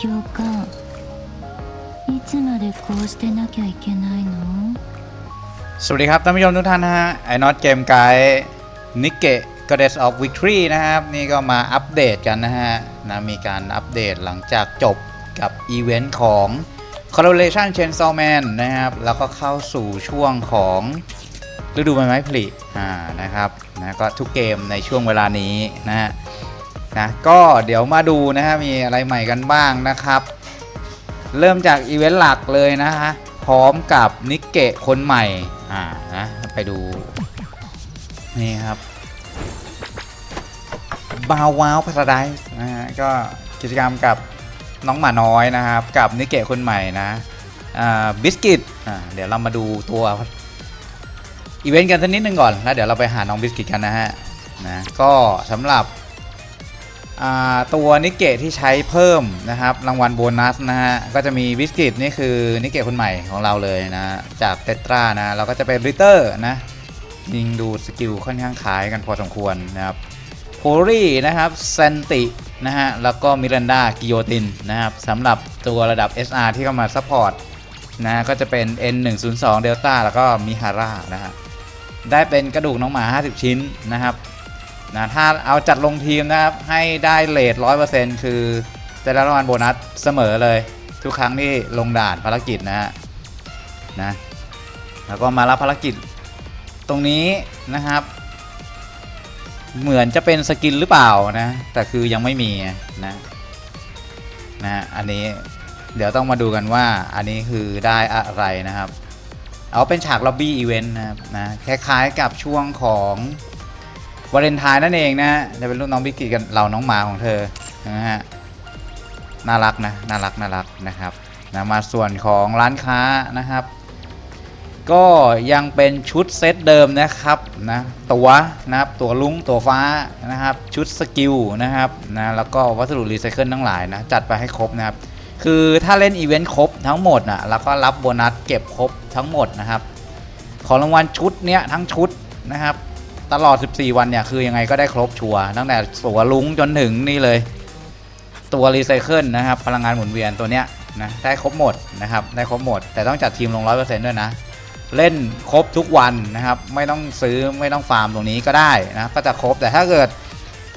教官いつまでこうしてなきゃいけないの สวัสดีครับท่านผู้ชมทุกท่านนะฮะไอ้น็อตเกมไกด์นิกเกะ Goddess of Victory นะครับ นี่ก็มาอัปเดตกันนะฮะนะมีการอัปเดตหลังจากจบกับอีเวนต์ของ Collaboration Chainsaw Man นะครับ แล้วก็เข้าสู่ช่วงของฤดูใบไม้ผลิอ่านะครับนะก็ทุกเกมในช่วงเวลานี้นะฮะ นะก็เดี๋ยวมาดูนะฮะมีอะไรใหม่กันบ้างนะครับ เริ่มจากอีเวนต์หลักเลยนะฮะพร้อมกับนิกเกะคนใหม่อ่านะไปดูนี่ครับบาวว้าวพาราไดส์นะฮะก็กิจกรรมกับน้องหมาน้อยนะครับ กับนิกเกะคนใหม่นะอ่าบิสกิตอ่าเดี๋ยวเรามาดูตัวอีเวนต์กันสักนิดนึงก่อน แล้วเดี๋ยวเราไปหาน้องบิสกิตกันนะฮะนะก็สำหรับ ตัวนิกเกะที่ใช้เพิ่มนะครับรางวัลโบนัสนะฮะก็จะมีบิสกิตนี่คือนิกเกะคนใหม่ของเราเลยนะจากเตตรานะเราก็จะเป็นริเตอร์นะยิงดูสกิลค่อนข้างคล้ายกันพอสมควรนะครับโพลี่นะครับเซนตินะฮะแล้วก็มิรันดากิโยตินนะครับสำหรับตัวระดับ SR ที่เข้ามาซัพพอร์ตนะก็จะเป็น N102 Delta แล้วก็มิฮาร่านะฮะได้เป็นกระดูกน้องหมา 50 ชิ้นนะครับ นะถ้าเอาจัดลงทีมนะครับ ให้ได้เลทร้อยเปอร์เซ็นต์คือจะได้รางวัลโบนัสเสมอเลย ทุกครั้งที่ลงด่านภารกิจนะฮะนะแล้วก็มารับภารกิจตรงนี้นะครับ เหมือนจะเป็นสกินหรือเปล่านะ แต่คือยังไม่มีนะนะอันนี้เดี๋ยวต้องมาดูกันว่าอันนี้คือได้อะไรนะครับ เอาเป็นฉากล็อบบี้อีเวนต์นะครับนะคล้ายๆกับช่วงของ วาเลนไทน์นั่นเองนะฮะจะเป็นลูกน้องบิกกิกันเราน้องหมาของเธอนะฮะน่ารักนะน่ารักน่ารักนะครับนะมาส่วนของร้านค้านะครับ ก็ยังเป็นชุดเซตเดิมนะครับนะตัวนะครับตัวลุงตัวฟ้านะครับ ชุดสกิลนะครับนะแล้วก็วัสดุรีไซเคิลทั้งหลายนะจัดไปให้ครบนะครับ คือถ้าเล่นอีเวนต์ครบทั้งหมดนะแล้วก็รับโบนัสเก็บครบทั้งหมดนะครับ ของรางวัลชุดเนี้ยทั้งชุดนะครับ ตลอด 14 วันเนี่ย คือยังไงก็ได้ครบชัวร์ตั้งแต่ตัวลุงจนถึงนี่เลย ตัวรีไซเคิลนะครับ พลังงานหมุนเวียนตัวเนี้ยนะได้ครบหมดนะครับ ได้ครบหมด แต่ต้องจัดทีมลง 100%ด้วยนะ เล่นครบทุกวันนะครับ ไม่ต้องซื้อไม่ต้องฟาร์มตรงนี้ก็ได้นะก็จะครบแต่ถ้าเกิด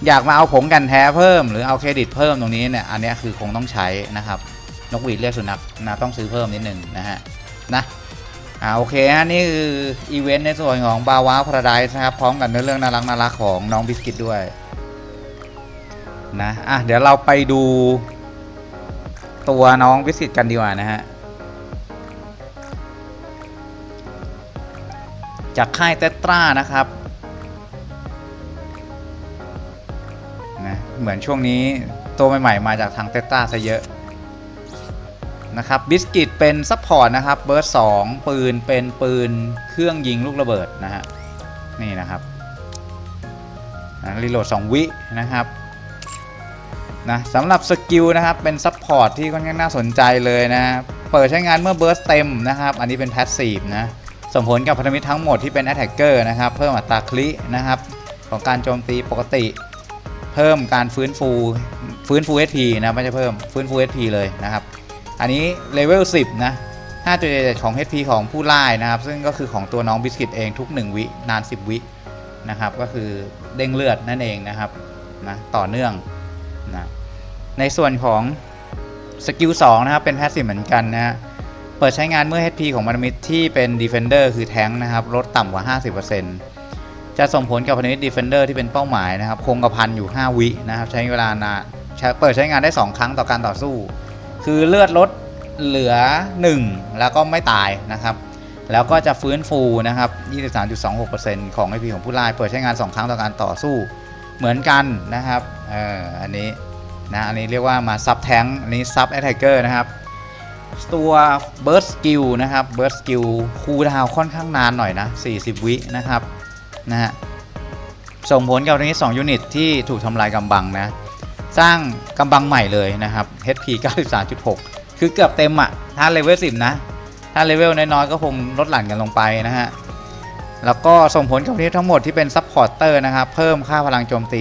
อยากมาเอาผงกันแท้เพิ่ม หรือเอาเครดิตเพิ่มตรงนี้เนี่ยอันนี้คือคงต้องใช้นะครับนกหวีดเรียกสุนัขนะต้องซื้อเพิ่มนิดหนึ่งนะฮะนะ อ่าโอเคฮะนี่คืออีเวนต์ในส่วนของบาวาพราไดส์นะครับ พร้อมกับเนื้อเรื่องน่ารักน่ารักของน้องบิสกิตด้วยนะอะเดี๋ยวเราไปดู ตัวน้องบิสกิตกันดีกว่านะฮะจากค่ายเตตรานะครับนะเหมือนช่วงนี้ตัวใหม่ๆมาจากทางเตตราซะเยอะ นะครับบิสกิตเป็นซัพพอร์ตนะครับเบิร์ดสองปืนเป็นปืนเครื่องยิงลูกระเบิดนะฮะนี่นะครับรีโหลด2 วินะครับนะสำหรับสกิลนะครับเป็นซัพพอร์ตที่ค่อนข้างน่าสนใจเลยนะเปิดใช้งานเมื่อเบิร์สเต็มนะครับ อันนี้เป็นแพสซีฟนะส่งผลกับพันธมิตรทั้งหมดที่เป็นแอตแทกเกอร์นะครับเพิ่มอัตราคลินะครับของการโจมตีปกติ เพิ่มการฟื้นฟูฟื้นฟู HP นะไม่ใช่เพิ่มฟื้นฟู HP เลยนะครับ อันนี้เลเวล10 นะ 5.7ของ HP ของผู้ไล่นะครับ ซึ่งก็คือของตัวน้องบิสกิตเองทุก 1 วินาน 10 วินะครับ ก็คือเด้งเลือดนั่นเองนะครับนะต่อเนื่องนะในส่วนของสกิล2นะครับ เป็นแพสซีฟเหมือนกันนะฮะเปิดใช้งานเมื่อ HP ของพันธมิตรที่เป็น Defender คือแท้งนะครับ ลดต่ำกว่า 50%จะส่งผลกับพันธมิตร Defender ที่เป็นเป้าหมายนะครับ คงกระพันอยู่ 5 วินะครับ ใช้เวลานานใช้เปิดใช้งานได้ 2 ครั้งต่อการต่อสู้ คือเลือดลด เหลือ 1 แล้วก็ไม่ตายนะครับ แล้วก็จะฟื้นฟูนะครับ 23.26%ของ IP ของผู้ล่าย เปิดใช้งาน 2 ครั้งต่อการต่อสู้เหมือนกันนะครับเอออันนี้นะอันนี้เรียกว่ามาซับแทงอันนี้ซับแอตแทกเกอร์นะครับตัว Burst Skill นะครับ Burst Skill คูลดาวค่อนข้างนานหน่อยนะ 40 วินะครับนะฮะส่งผลกับตรงนี้ 2 ยูนิตที่ถูกทำลายกำบังนะ สร้างกำบังใหม่เลยนะครับ HP 93.6 คือเกือบเต็มอะ่ะ ถ้าเลเวล10นะ ถ้าเลเวลน้อยๆก็คงลดหลั่นกันลงไปนะฮะ แล้วก็ส่งผลกับนี้ทั้งหมดที่เป็นซัพพอร์เตอร์นะครับ เพิ่มค่าพลังโจมตี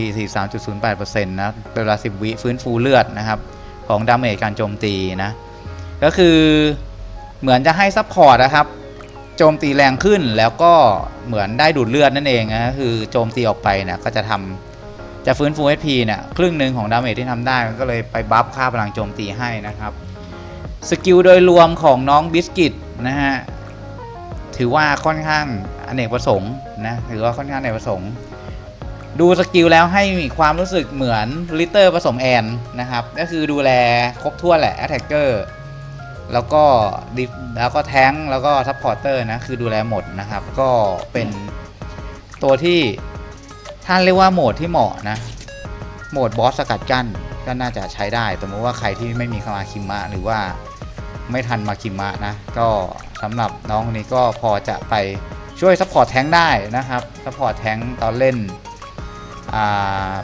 43.08%นะเวลา 10 วิฟื้นฟูเลือดนะครับ ของดาเมจการโจมตีนะ ก็คือเหมือนจะให้ซัพพอร์ตนะครับโจมตีแรงขึ้นแล้วก็เหมือนได้ดูดเลือดนั่นเองนะคือโจมตีออกไปเนี่ยก็จะทำจะฟื้นฟู HP เนี่ยครึ่งหนึ่งของดาเมจที่ทำได้มันก็เลยไปบัฟค่าพลังโจมตีให้นะครับ สกิลโดยรวมของน้องบิสกิตนะฮะถือว่าค่อนข้างอเนกประสงค์นะถือว่าค่อนข้างอเนกประสงค์ ดูสกิลแล้วให้มีความรู้สึกเหมือนลิเตอร์ผสมแอนนะครับ ก็คือดูแลครบถ้วนแหละ a t t a c k e r แล้วก็ดิฟแล้วก็แท้งแล้วก็ซัพพอร์เตอร์นะคือดูแลหมดนะครับ ก็เป็นตัวที่ท่านเรียกว่าโหมดที่เหมาะนะ โหมดบอสสกัดกั้นก็น่าจะใช้ได้สมมติว่าใครที่ไม่มีคามาคิมะหรือว่า ไม่ทันมาคิมะนะ ก็สำหรับน้องคนนี้ก็พอจะไปช่วยซัพพอร์ตแทงได้นะครับซัพพอร์ตแทงตอนเล่นอ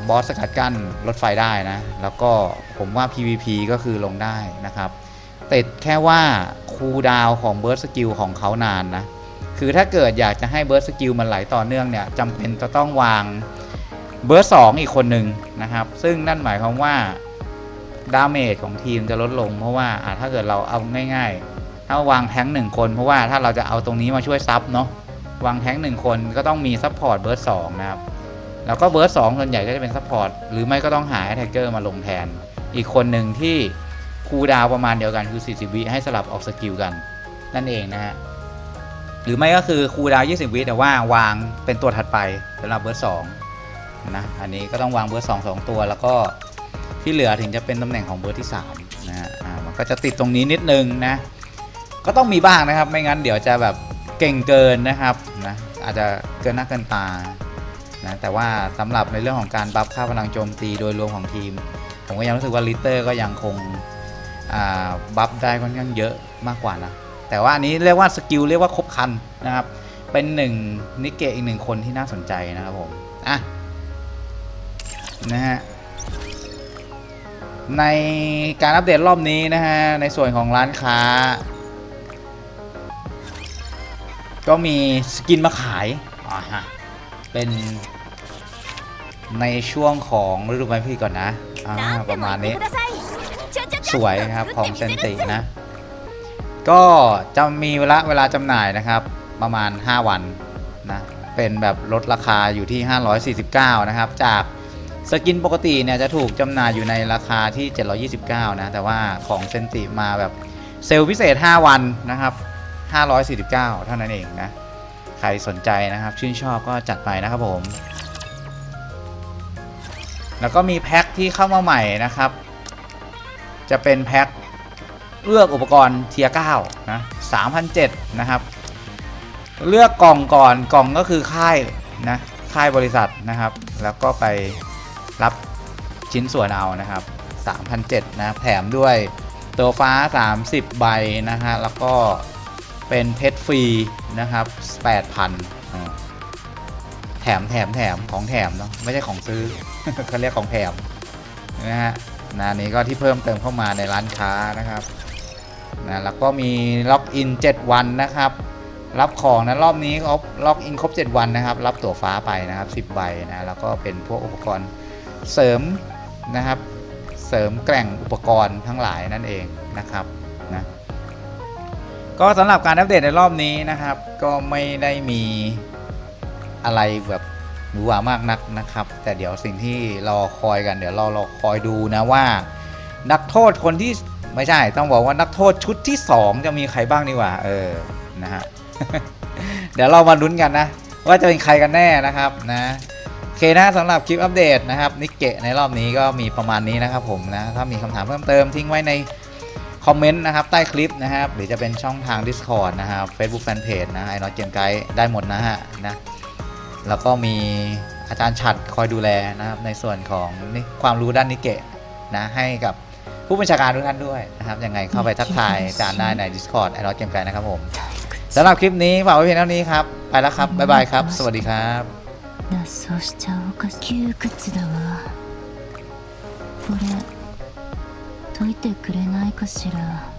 บอสสกัดกั้นรถไฟได้นะ แล้วก็ผมว่า PVP ก็คือลงได้นะครับติดแค่ว่าคูดาวของเบิร์ดสกิลของเขานานนะ คือถ้าเกิดอยากจะให้เบิร์ดสกิลมันไหลต่อเนื่องเนี่ยจำเป็นจะต้องวางเบิร์ดสอีกคนหนึ่งนะครับ ซึ่งนั่นหมายความว่า ดาเมจของทีมจะลดลง เพราะว่าถ้าเกิดเราเอาง่าย ๆ ถ้าวางแท้งหนึ่งคน เพราะว่าถ้าเราจะเอาตรงนี้มาช่วยซับเนาะวางแท้งหนึ่งคนก็ต้องมีซัพพอร์ตเบิร์ดสองนะครับ แล้วก็เบิร์ดสองส่วนใหญ่ก็จะเป็นซัพพอร์ตหรือไม่ก็ต้องหาแท็กเกอร์มาลงแทน อีกคนหนึ่งที่คูดาวประมาณเดียวกันคือ 40 วิให้สลับออกสกิลกัน นั่นเองนะฮะหรือไม่ก็คือคูดาว 20 วิแต่ว่าวางเป็นตัวถัดไปสำหรับเบิร์ดสองนะอันนี้ก็ต้องวางเบิร์ดสองสองตัวแล้วก็ ที่เหลือถึงจะเป็นตำแหน่งของเบิร์ที่3นะฮะมันก็จะติดตรงนี้นิดนึงนะก็ต้องมีบ้างนะครับ ไม่งั้นเดี๋ยวจะแบบเก่งเกินนะครับนะอาจจะเกินหน้าเกินตานะแต่ว่าสำหรับในเรื่องของการบัฟค่าพลังโจมตีโดยรวมของทีม ผมก็ยังรู้สึกว่าลิเตอร์ก็ยังคงบัฟได้ค่อนข้างเยอะมากกว่านะแต่ว่าอันนี้เรียกว่าสกิลเรียกว่าครบคันนะครับ เป็นหนึ่งนิเกะอีกหนึ่งคนที่น่าสนใจนะครับผมอะนะฮะ ในการอัปเดตรอบนี้นะฮะ ในส่วนของร้านค้า ก็มีสกินมาขายอ่าฮะเป็นในช่วงของฤดูใบไม้ผลิก่อนนะอ่าประมาณนี้ สวยครับของเซนตินะ ก็จะมีเวลาเวลาจำหน่ายนะครับ ประมาณ 5 วันนะ เป็นแบบลดราคาอยู่ที่ 549 นะครับ จาก สกินปกติเนี่ยจะถูกจำหน่ายอยู่ในราคาที่ 729 นะ แต่ว่าของเซนติมาแบบเซลล์พิเศษ 5 วันนะครับ 549 เท่านั้นเองนะ ใครสนใจนะครับ ชื่นชอบก็จัดไปนะครับผม แล้วก็มีแพ็คที่เข้ามาใหม่นะครับ จะเป็นแพ็คเลือกอุปกรณ์เทียร์9นะ3,007นะครับ เลือกกล่องก่อนกล่องก็คือค่ายนะค่ายบริษัทนะครับ แล้วก็ไป รับชิ้นส่วนเอานะครับ3,007นะแถมด้วยตัวฟ้า 30 ใบนะฮะ แล้วก็เป็นเพชรฟรีนะครับ8,000 แถมแถมแถมของแถมเนาะไม่ใช่ของซื้อเขาเรียกของแถมนะฮะนะนี้ก็ที่เพิ่มเติมเข้ามาในร้านค้านะครับนะแล้วก็มีล็อกอิน 7 วันนะครับ รับของนะรอบนี้เขาล็อกอินครบ 7 วันนะครับ รับตั๋วฟ้าไปนะครับ 10 ใบนะ แล้วก็เป็นพวกอุปกรณ์ เสริมนะครับ เสริมแกร่งอุปกรณ์ทั้งหลายนั่นเองนะครับนะก็สำหรับการอัปเดตในรอบนี้นะครับ ก็ไม่ได้มีอะไรแบบหรูหรามากนักนะครับ แต่เดี๋ยวสิ่งที่รอคอยกันเดี๋ยวเรารอคอยดูนะว่า นักโทษคนที่ไม่ใช่ต้องบอกว่านักโทษชุดที่ 2 จะมีใครบ้างนี่ว่า เออนะฮะเดี๋ยวเรามาลุ้นกันนะ ว่าจะเป็นใครกันแน่นะครับนะ อเคนะสำหรับคลิปอัปเดตนะครับนิกเกะในรอบนี้ก็มีประมาณนี้นะครับผมนะถ้ามีคำถามเพิ่มเติมทิ้งไว้ในคอมเมนต์นะครับใต้คลิปนะครับหรือจะเป็นช่องทาง Discord นะครับ Facebook Fanpage นะไอ้นอตเกมไกด์ได้หมดนะฮะนะแล้วก็มีอาจารย์ฉัดคอยดูแลนะครับในส่วนของนี่ความรู้ด้านนิเกะนะให้กับผู้บัญชาการทุกท่านด้วยนะครับยังไงเข้าไปทักทายอาจารย์ได้ใน Discord ไอ้นอตเกมไกด์นะครับผมสำหรับคลิปนี้ฝากไว้เพียงเท่านี้ครับไปแล้วครับบ๊ายบายครับ สวัสดีครับ 脱走しちゃおうか窮屈だわ。これ解いてくれないかしら。